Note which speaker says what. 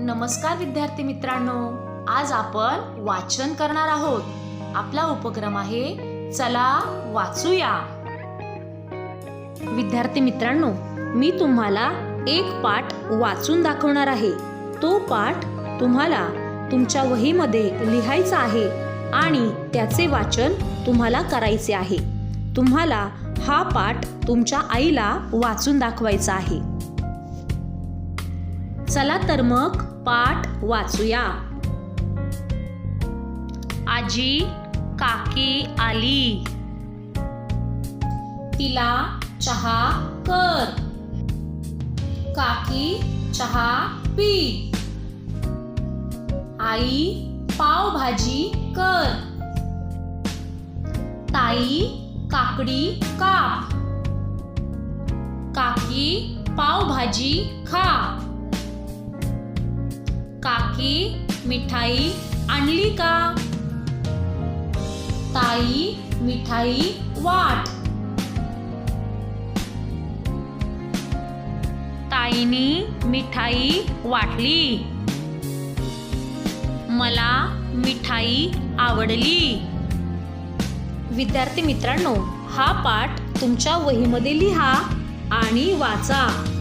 Speaker 1: नमस्कार विद्यार्थी मित्रांनो आज आपण वाचन करणार आहोत. आपला उपक्रम आहे चला वाचूया. विद्यार्थी मित्रांनो मी तुम्हाला एक पाठ वाचून दाखवणार आहे. तो पाठ तुम्हाला तुमच्या वहीमध्ये लिहायचा आहे आणि त्याचे वाचन तुम्हाला करायचे आहे. तुम्हाला हा पाठ तुमच्या आईला वाचून दाखवायचा आहे. चला तर मग पाठ वाचूया. आजी काकी आली. तिला चहा कर. काकी चहा पी. आई पावभाजी कर. ताई काकडी काप. काकी पावभाजी खा. काकी मिठाई आणली का? ताई मिठाई वाट. ताईनी मिठाई वाटली. मला मिठाई आवडली. विद्यार्थी मित्रांनो हा पाठ तुमच्या वहीमध्ये लिहा आणि वाचा.